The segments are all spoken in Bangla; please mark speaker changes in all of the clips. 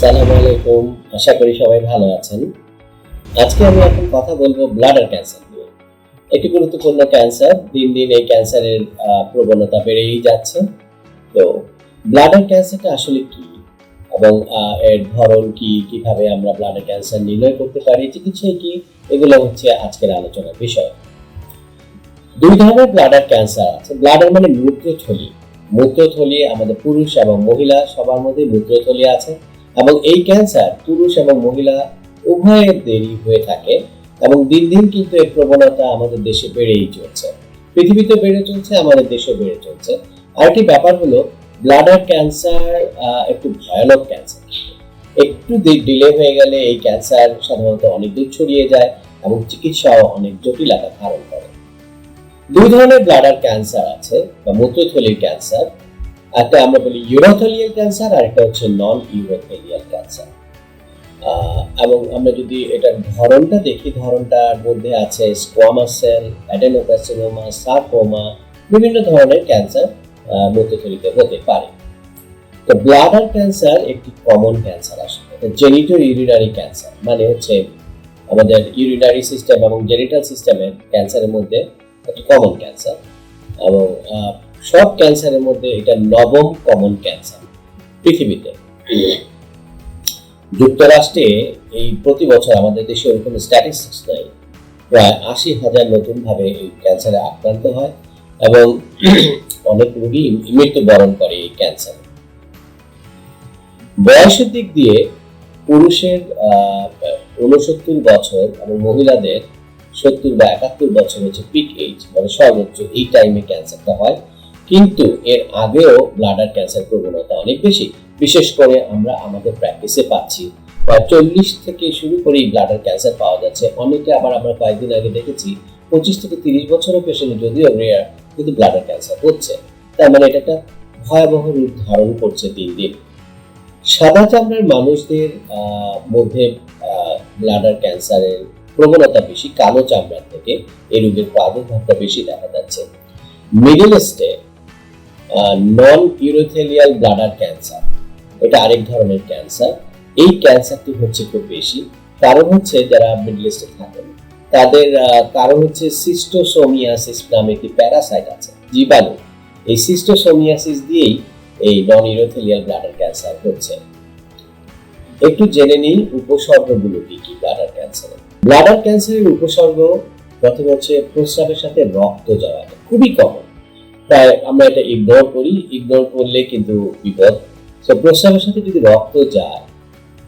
Speaker 1: সালাম আলাইকুম। আশা করি সবাই ভালো আছেন। আজকে আমি এখন কথা বলব ব্লাডার ক্যান্সার নিয়ে। একটি গুরুত্বপূর্ণ ক্যান্সার দিন দিন এই ক্যান্সারের প্রবণতা বেড়েই যাচ্ছে। তো ব্লাডার ক্যান্সারটা আসলে কি? এবং এর ধরন কি? কীভাবে আমরা ব্লাডার ক্যান্সার নির্ণয় করতে পারি? চিকিৎসা কি? এগুলো হচ্ছে আজকের আলোচনার বিষয়। দুই ধরনের ব্লাডার ক্যান্সার আছে। ব্লাডার মানে মূত্রথলি। মূত্রথলি আমাদের পুরুষ এবং মহিলা, সবার মধ্যে মূত্রথলি আছে। এবং এই ক্যান্সার পুরুষ এবং মহিলা উভয়ের দেরি হয়ে থাকে এবং দিন দিন কিন্তু এর প্রবণতা আমাদের দেশে বেড়েই চলছে। পৃথিবীতে বেড়ে চলছে, আমাদের দেশে বেড়ে চলছে। আরেকটি ব্যাপার হলো ব্লাডার ক্যান্সার একটু ভয়ানক ক্যান্সার একটু ডিলে হয়ে গেলে এই ক্যান্সার সাধারণত অনেক দূর ছড়িয়ে যায় এবং চিকিৎসাও অনেক জটিলতা ধারণ করে। দুই ধরনের ব্লাডার ক্যান্সার আছে, বা মূত্রথলির ক্যান্সার একটা আমরা বলি ইউরোথেলিয়াল ক্যান্সার আর একটা হচ্ছে নন ইউরোথেলিয়াল ক্যান্সার এবং আমরা যদি এটার ধরনটা দেখি, ধরনটার মধ্যে আছে স্কোয়ামাস সেল অ্যাডেনোকার্সিনোমা সার্কোমা বিভিন্ন ধরনের ক্যান্সার মূত্রথলিতে হতে পারে। তো ব্লাডার ক্যান্সার একটি কমন ক্যান্সার আসলে। জেনিটো ইউরিনারি ক্যান্সার মানে হচ্ছে আমাদের ইউরিনারি সিস্টেম এবং জেনিটাল সিস্টেমের ক্যান্সারের মধ্যে একটি কমন ক্যান্সার এবং সব ক্যান্সারের মধ্যে এটা নবম কমন ক্যান্সার পৃথিবীতে। যুক্তরাষ্ট্রে এই প্রতি বছর আমাদের দেশে ওরকম স্ট্যাটিস্টিক্স নাই। প্রায় আশি হাজার নতুনভাবে এই ক্যান্সারে আক্রান্ত হয় এবং অনেক রোগী মৃত্যুবরণ করে এই ক্যান্সারে বয়সের দিক দিয়ে পুরুষের উনসত্তর বছর এবং মহিলাদের সত্তর বা একাত্তর বছর হচ্ছে পিক এইজ মানে সর্বোচ্চ এই টাইমে ক্যান্সারটা হয়। কিন্তু এর আগেও ব্লাডার ক্যান্সার প্রবণতা অনেক বেশি। বিশেষ করে আমরা আমাদের প্র্যাকটিসে পাচ্ছি। প্রায় চল্লিশ থেকে শুরু করে ব্লাডার ক্যান্সার পাওয়া যাচ্ছে। অনেকে আবার আমরা কয়েকদিন আগে দেখেছি, পঁচিশ থেকে তিরিশ বছরের পেশেন্ট যদিও রেয়ার কিন্তু ব্লাডার ক্যান্সার হচ্ছে। তার মানে এটা একটা ভয়াবহ রূপ ধারণ করছে দিন দিন। সাদা চামড়ার মানুষদের মধ্যে ব্লাডার ক্যান্সারের প্রবণতা বেশি, কালো চামড়ার থেকে এই রোগের প্রাদুর্ভাবটা বেশি দেখা যাচ্ছে। মিডল ইস্টে নন ইউরোথেলিয়াল ব্লাডার ক্যান্সার এটা আরেক ধরনের ক্যান্সার এই ক্যান্সারটি হচ্ছে খুব বেশি। কারণ হচ্ছে যারা মিডল ইস্টে থাকেন, তাদের কারণ হচ্ছে সিস্টোসোমিয়াসিস নামে একটি প্যারাসাইট আছে, জীবাণু। এই সিস্টোসোমিয়াসিস দিয়েই এই নন ইউরোথেলিয়াল ব্লাডার ক্যান্সার হচ্ছে। একটু জেনে নিই উপসর্গগুলো কি কি ব্লাডার ক্যান্সারের ব্লাডার ক্যান্সারের উপসর্গ প্রথমে হচ্ছে প্রস্রাবের সাথে রক্ত যাওয়া খুবই কমন প্রায় আমরা এটা ইগনোর করি। ইগনোর করলে কিন্তু বিপদ তো প্রস্রাবের সাথে যদি রক্ত যায়,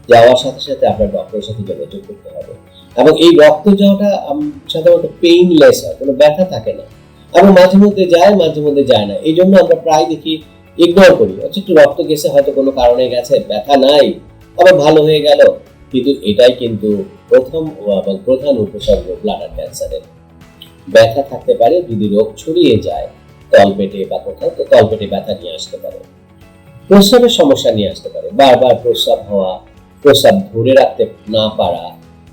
Speaker 1: যাওয়ার সাথে সাথে আপনার ডক্টরের সাথে যোগাযোগ করতে হবে। এবং এই রক্ত যাওয়াটা সাধারণত পেইনলেস হয়, কোনো ব্যথা থাকে না। এবং মাঝে মধ্যে যায়, মাঝে মধ্যে যায় না। এই জন্য আমরা প্রায় দেখি ইগনোর করি। হচ্ছে একটু রক্ত গেছে, হয়তো কোনো কারণে গেছে, ব্যথা নাই, আবার ভালো হয়ে গেল। কিন্তু এটাই কিন্তু প্রথম, এবং প্রধান উপসর্গ ব্লাডার ক্যান্সারের ব্যথা থাকতে পারে, যদি রোগ ছড়িয়ে যায়, তলপেটে বা কোথাও, তো তলপেটে ব্যথা নিয়ে আসতে পারে। প্রস্রাবের সমস্যা নিয়ে আসতে পারে। বারবার প্রস্রাব হওয়া, প্রস্রাব ধরে রাখতে না পারা,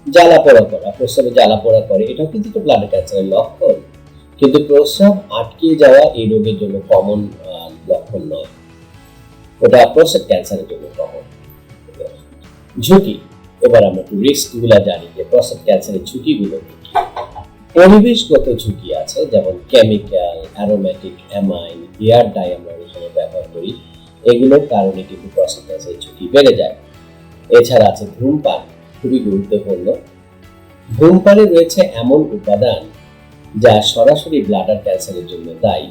Speaker 1: জ্বালা পোড়া করা, প্রস্রাবে জ্বালা পোড়া করে, এটাও কিন্তু একটা ব্লাডার ক্যান্সারের লক্ষণ। কিন্তু প্রস্রাব আটকে যাওয়া এই রোগের জন্য কমন লক্ষণ নয়। ওটা প্রস্রাব ক্যান্সারের জন্য কমন ঝুঁকি, এবার আমরা একটু রিস্কগুলো জানি যে প্রস্রাব ক্যান্সারের ঝুঁকিগুলো। পরিবেশগত ঝুঁকি আছে, যেমন chemical aromatic amine hair dye আমরা ব্যবহার করি। এগুলোর কারণে কিন্তু প্রস্রাব ঝুঁকি বেড়ে যায়। এছাড়া আছে ধূমপান, খুবই গুরুত্বপূর্ণ। ধূমপানে রয়েছে এমন উপাদান যা সরাসরি ব্লাডার ক্যান্সারের জন্য দায়ী।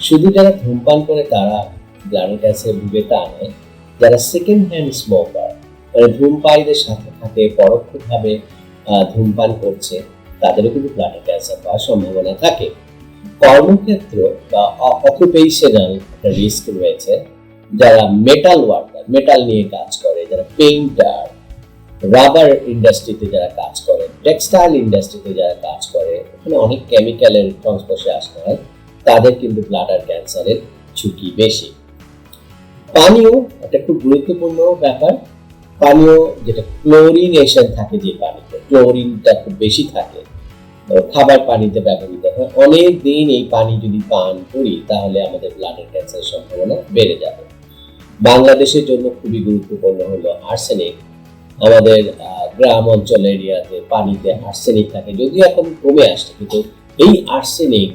Speaker 1: শুধু যারা ধূমপান করে তারা ব্লাডার ক্যান্সারে ভুগে তা নয়, যারা সেকেন্ড হ্যান্ড স্মোকার মানে ধূমপায়ীদের সাথে থাকে, পরোক্ষভাবে ধূমপান করছে, তাদেরও কিন্তু ব্লাডার ক্যান্সার হওয়ার সম্ভাবনা থাকে। কর্মক্ষেত্র বা অকুপেশনাল একটা রিস্ক রয়েছে। যারা মেটাল ওয়ার্কার মেটাল নিয়ে কাজ করে, যারা পেইন্টার রাবার ইন্ডাস্ট্রিতে যারা কাজ করে টেক্সটাইল ইন্ডাস্ট্রিতে যারা কাজ করে ওখানে অনেক কেমিক্যালের সংস্পর্শে আসতে হয়, তাদের কিন্তু ব্লাডার ক্যান্সারের ঝুঁকি বেশি। পানীয় একটা খুব গুরুত্বপূর্ণ ব্যাপার। পানীয় যেটা ক্লোরিনেশন থাকে যে পানিতে ক্লোরিনটা খুব বেশি থাকে খাবার পানিতে ব্যবহৃত হয়। অনেক দিন এই পানি যদি পান করি, তাহলে আমাদের ব্লাডের ক্যান্সারের সম্ভাবনা বেড়ে যাবে। বাংলাদেশের জন্য খুবই গুরুত্বপূর্ণ হলো আর্সেনিক আমাদের গ্রাম অঞ্চল এরিয়াতে পানিতে আর্সেনিক থাকে, যদিও এখন কমে আসছে, কিন্তু এই আর্সেনিক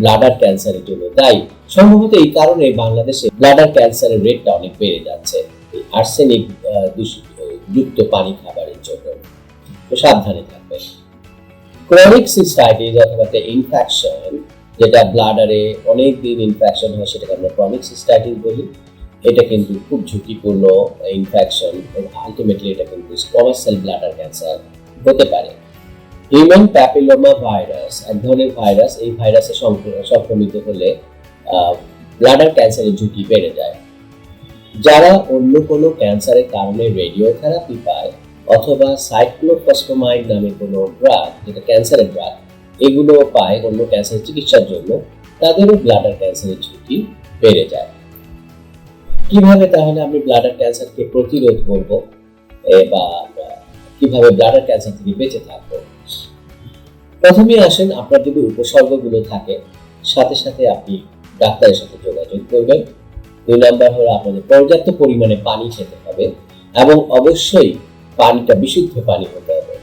Speaker 1: ব্লাডার ক্যান্সারের জন্য দায়ী। সম্ভবত এই কারণে বাংলাদেশে ব্লাডার ক্যান্সারের রেটটা অনেক বেড়ে যাচ্ছে আর্সেনিক যুক্ত পানি খাবারের জন্য। সাবধানে থাকবেন। ক্রনিক সিস্টাইটিস অথবা ইনফেকশন যেটা ব্লাডারে অনেক দিন ইনফেকশন হয়, সেটাকে আমরা ক্রনিক সিস্টাইটিস বলি। এটা কিন্তু খুব ঝুঁকিপূর্ণ ইনফেকশন এবং আলটিমেটলি এটা কিন্তু স্কোয়ামাস ব্লাডার ক্যান্সার হতে পারে। হিউম্যান প্যাপিলোমা ভাইরাস এক ধরনের ভাইরাস এই ভাইরাসে সংক্রমিত হলে ব্লাডার ক্যান্সারের ঝুঁকি বেড়ে যায়। যারা অন্য কোনো ক্যান্সারের কারণে রেডিওথেরাপি পায়, অথবা সাইক্লোফসফোমাইড নামে কোনো ড্রাগ যেটা ক্যান্সারের ড্রাগ এগুলো পায় অন্য ক্যান্সার চিকিৎসার জন্য, তাদেরও ব্লাডার ক্যান্সারের ঝুঁকি বেড়ে যায়। কীভাবে তাহলে আমি ব্লাডার ক্যান্সারকে প্রতিরোধ করব বা কীভাবে ব্লাডার ক্যান্সার থেকে বেঁচে থাকব? প্রথমে আসেন আপনার যদি উপসর্গগুলো থাকে, সাথে সাথে আপনি ডাক্তারের সাথে যোগাযোগ করবেন। দুই নাম্বার হলো আপনাদের পর্যাপ্ত পরিমাণে পানি খেতে হবে এবং অবশ্যই পানিটা বিশুদ্ধ পানি হতে হবে।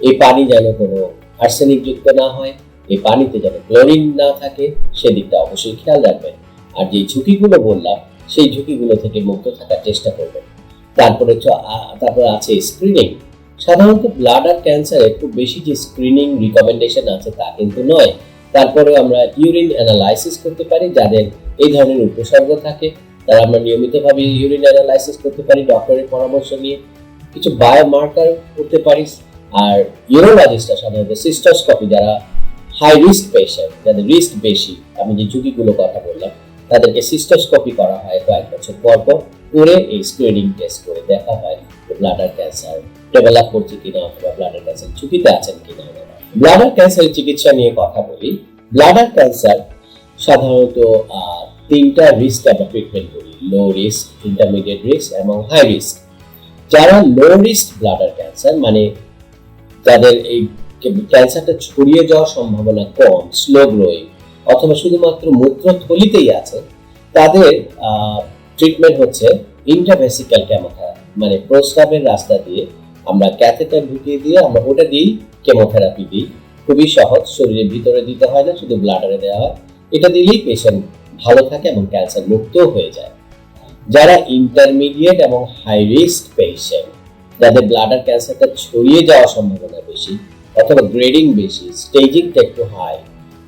Speaker 1: এই পানি যেন কোনো আর্সেনিক যুক্ত না হয়, এই পানিতে যেন ক্লোরিন না থাকে, সেদিকটা অবশ্যই খেয়াল রাখবেন। আর যে ঝুঁকিগুলো বললাম সেই ঝুঁকিগুলো থেকে মুক্ত থাকার চেষ্টা করবেন তারপরে তারপরে আছে স্ক্রিনিং সাধারণত ব্লাডার ক্যান্সারে খুব বেশি যে স্ক্রিনিং রিকমেন্ডেশন আছে তা কিন্তু নয়। তারপরে আমরা ইউরিন অ্যানালাইসিস করতে পারি, যাদের এই ধরনের উপসর্গ থাকে। তারা আমরা নিয়মিতভাবে ইউরিন অ্যানালাইসিস করতে পারি ডক্টরের পরামর্শ নিয়ে। কিছু বায়োমার্কার করতে পারি। আর ইউরোলজিস্টরা সাধারণত সিস্টোস্কপি যারা হাই রিস্ক পেশেন্ট যাদের রিস্ক বেশি, আমি যে ঝুঁকিগুলো কথা বললাম তাদেরকে সিস্টোস্কোপি করা হয় কয়েক বছর পর পর করে এই স্ক্রিনিং টেস্ট করে দেখা হয় ব্লাডার ক্যান্সার ডেভেলপ করছে কিনা অথবা ব্লাডার ক্যান্সার ঝুঁকিতে আছেন কিনা ব্লাডার ক্যান্সারের চিকিৎসা নিয়ে কথা বলি। ব্লাডার ক্যান্সার সাধারণত তিনটা রিস্ক আমরা ট্রিটমেন্ট করি। লো রিস্ক ইন্টারমিডিয়েট রিস্ক এবং হাই রিস্ক যারা লো রিস্ক ব্লাডার ক্যান্সার মানে যাদের এই ক্যান্সারটা ছড়িয়ে যাওয়ার সম্ভাবনা কম স্লো গ্রোয়িং অথবা শুধুমাত্র মূত্রথলিতেই আছে, তাদের ট্রিটমেন্ট হচ্ছে ইন্টারভেসিক্যাল কেমোথেরাপি মানে প্রস্রাবের রাস্তা দিয়ে আমরা ক্যাথেটার ঢুকিয়ে দিয়ে আমরা ওটা দিয়েই কেমোথেরাপি দিই। খুবই সহজ, শরীরের ভিতরে দিতে হয় না, শুধু ব্লাডারে দেওয়া হয়। এটা দিলেই পেশেন্ট ভালো থাকে এবং ক্যান্সার মুক্তও হয়ে যায়। যারা ইন্টারমিডিয়েট এবং হাই রিস্ক পেশেন্ট যাদের ব্লাডার ক্যান্সারটা ছড়িয়ে যাওয়ার সম্ভাবনা বেশি, অথবা গ্রেডিং বেশি স্টেজিংটা একটু হাই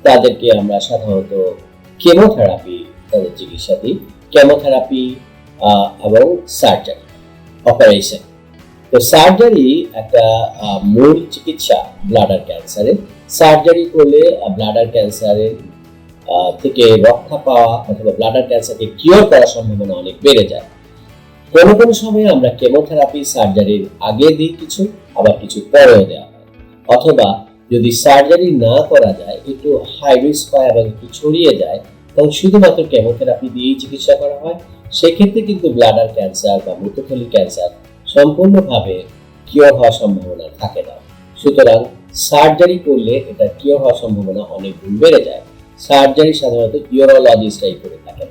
Speaker 1: তাদেরকে আমরা সাধারণত কেমোথেরাপি, তাদের চিকিৎসা দিই কেমোথেরাপি এবং সার্জারি, অপারেশন। তো সার্জারি একটা মূল চিকিৎসা ব্লাডার ক্যান্সারের। সার্জারি করলে ব্লাডার ক্যান্সারের থেকে রক্ষা পাওয়া অথবা ব্লাডার ক্যান্সারকে কিওর করার সম্ভাবনা অনেক বেড়ে যায়। কোনো কোনো সময় আমরা কেমোথেরাপি, সার্জারির আগে দিই কিছু, আবার কিছু পরেও দেওয়া হয়। অথবা যদি সার্জারি না করা যায়, একটু হাই রিস্ক হয় এবং একটু ছড়িয়ে যায় তখন শুধুমাত্র কেমোথেরাপি দিয়েই চিকিৎসা করা হয়। সেক্ষেত্রে কিন্তু ব্লাডার ক্যান্সার বা মূত্রথলি ক্যান্সার সম্পূর্ণভাবে কিওর হওয়ার সম্ভাবনা থাকে না। সুতরাং সার্জারি করলে এটা কিওর হওয়ার সম্ভাবনা অনেক গুণ বেড়ে যায়। সার্জারি সাধারণত ইউরোলজিস্টরাই করে থাকেন।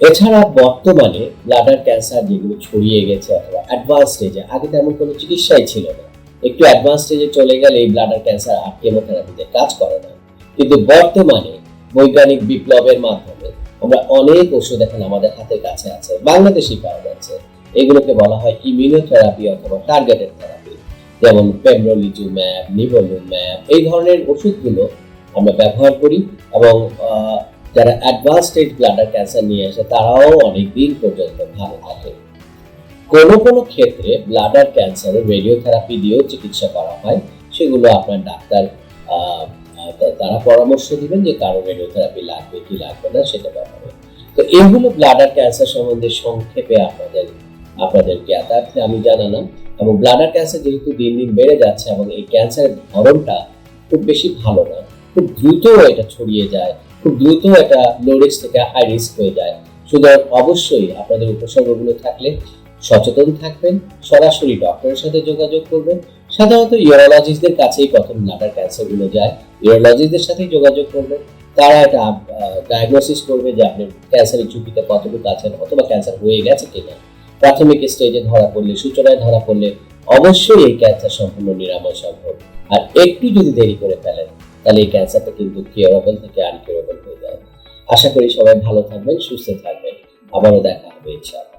Speaker 1: এছাড়া বর্তমানে ব্লাডার ক্যান্সার যেগুলো ছড়িয়ে গেছে অথবা অ্যাডভান্স স্টেজে আগে তেমন কোনো চিকিৎসাই ছিল না। একটু অ্যাডভান্স স্টেজে চলে গেলে এই ব্লাডার ক্যান্সার আর কেমোথেরাপিতে কাজ করে না। কিন্তু বর্তমানে বৈজ্ঞানিক বিপ্লবের মাধ্যমে আমরা অনেক ওষুধ এখন আমাদের হাতের কাছে আছে বাংলাদেশি পাওয়া যাচ্ছে। এগুলোকে বলা হয় ইমিউনোথেরাপি অথবা টার্গেটেড থেরাপি যেমন পেমরোলিজুম্যাব নিভোলুম্যাব এই ধরনের ওষুধগুলো আমরা ব্যবহার করি এবং যারা অ্যাডভান্স স্টেজ ব্লাডার ক্যান্সার নিয়ে আসে, তারাও অনেক দিন পর্যন্ত ভালো থাকে। কোনো কোনো ক্ষেত্রে ব্লাডার ক্যান্সারের রেডিওথেরাপি দিয়েও চিকিৎসা করা হয়। সেগুলো আপনার ডাক্তার তারা পরামর্শ দিবেন যে কারও রেডিওথেরাপি লাগবে কি লাগবে না সেটা ব্যাপারে। তো এগুলো ব্লাডার ক্যান্সার সম্বন্ধে সংক্ষেপে আপনাদের আপনাদের জ্ঞাতার্থে আমি জানালাম। এবং ব্লাডার ক্যান্সার যেহেতু দিন দিন বেড়ে যাচ্ছে এবং এই ক্যান্সারের ধরনটা খুব বেশি ভালো না, খুব দ্রুত এটা ছড়িয়ে যায়, খুব দ্রুত এটা লো রিস্ক থেকে হাই রিস্ক হয়ে যায়। সুতরাং অবশ্যই আপনাদের উপসর্গগুলো থাকলে সচেতন থাকবেন, সরাসরি ডক্টরের সাথে যোগাযোগ করবেন। সাধারণত ইউরোলজিস্টদের কাছেই প্রথম ব্লাডার ক্যান্সারগুলো যায়। ইউরোলজিস্টদের সাথেই যোগাযোগ করবেন। তারা এটা ডায়াগনোসিস করবে যে আপনি ক্যান্সারের ঝুঁকিতে কতটুকু আছেন অথবা ক্যান্সার হয়ে গেছে কিনা। প্রাথমিক স্টেজে ধরা পড়লে, সূচনায় ধরা পড়লে অবশ্যই এই ক্যান্সার সম্পূর্ণ নিরাময় সম্ভব। আর একটু যদি দেরি করে ফেলেন, তাহলে এই ক্যান্সারটা কিন্তু কিউরেবল থেকে আনকিউরেবল হয়ে যায়। আশা করি সবাই ভালো থাকবেন, সুস্থ থাকবেন। আবারও দেখা হবে, ইনশাআল্লাহ।